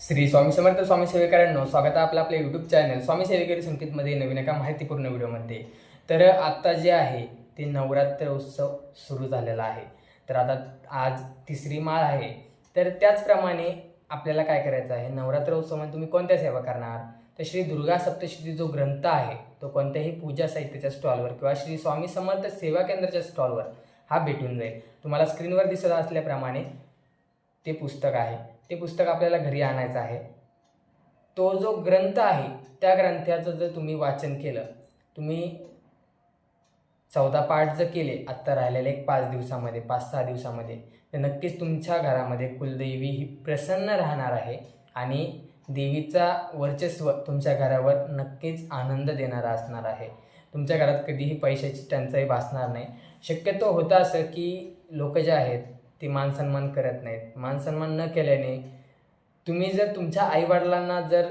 श्री स्वामी समर्थ स्वामी सेवेकरांनो स्वागत आहे आपलं आपल्या यूट्यूब चॅनल स्वामी सेवेकरी संकेतमध्ये नवीन एका माहितीपूर्ण व्हिडिओमध्ये. तर आत्ता जे आहे ते नवरात्र उत्सव सुरू झालेला आहे. तर आता आज तिसरी माळ आहे. तर त्याचप्रमाणे आपल्याला काय करायचं आहे? नवरात्र उत्सवामध्ये तुम्ही कोणत्या सेवा करणार? तर श्री दुर्गा सप्तशती जो ग्रंथ आहे तो कोणत्याही पूजा साहित्याच्या स्टॉलवर किंवा श्री स्वामी समर्थ सेवा केंद्राच्या स्टॉलवर हा भेटून जाईल. तुम्हाला स्क्रीनवर दिसत असल्याप्रमाणे ते पुस्तक आहे. ते पुस्तक आपल्याला घरी आणायचं आहे. तो जो ग्रंथ आहे त्या ग्रंथाचं जर तुम्ही वाचन केलं तुम्ही चौदा पाठ जर केले आत्ता राहिलेले एक पाच दिवसामध्ये पाच सहा दिवसामध्ये तर नक्कीच तुमच्या घरामध्ये कुलदेवी ही प्रसन्न राहणार आहे आणि देवीचा वर्चस्व तुमच्या घरावर नक्कीच आनंद देणारा असणार आहे. तुमच्या घरात कधीही पैशाची टंचाई भासणार नाही. शक्यतो होतं असं की लोक जे आहेत ते मानसन्मान करत नाहीत. मानसन्मान न केल्याने तुम्ही जर तुमच्या आईवडिलांना जर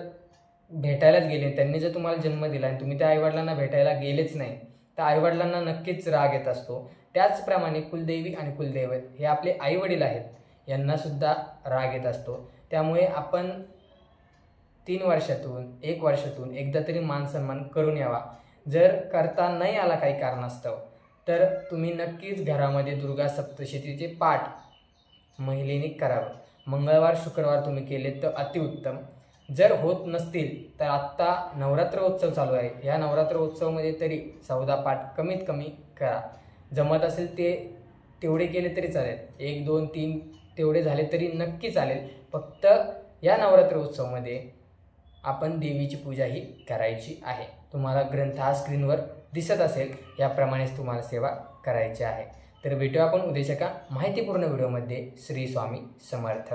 भेटायलाच गेले त्यांनी जर तुम्हाला जन्म दिला आणि तुम्ही त्या आईवडिलांना भेटायला गेलेच नाही तर आईवडिलांना नक्कीच राग येत असतो. त्याचप्रमाणे कुलदेवी आणि कुलदैवत हे आपले आईवडील आहेत यांनासुद्धा राग येत असतो. त्यामुळे आपण तीन वर्षातून एक वर्षातून एकदा तरी मानसन्मान करून यावा. जर करता नाही आला काही कारणास्तव तर तुम्ही नक्कीच घरामध्ये दुर्गा सप्तशतीचे पाठ महिलेने करावं. मंगळवार शुक्रवार तुम्ही केले तर अतिउत्तम. जर होत नसतील तर आत्ता नवरात्र उत्सव चालू आहे. या नवरात्र उत्सवामध्ये तरी चौदा पाठ कमीत कमी करा. जमत असेल ते तेवढे केले तरी चालेल. एक दोन तीन तेवढे झाले तरी नक्की चालेल. फक्त या नवरात्र उत्सवामध्ये आपण देवीची पूजा ही करायची आहे. तुम्हाला ग्रंथ हा स्क्रीनवर दिसत असेल. याप्रमाणेच तुम्हाला सेवा करायची आहे. तर भेटूया आपण उद्याच्या एका माहितीपूर्ण व्हिडिओमध्ये. श्री स्वामी समर्थ.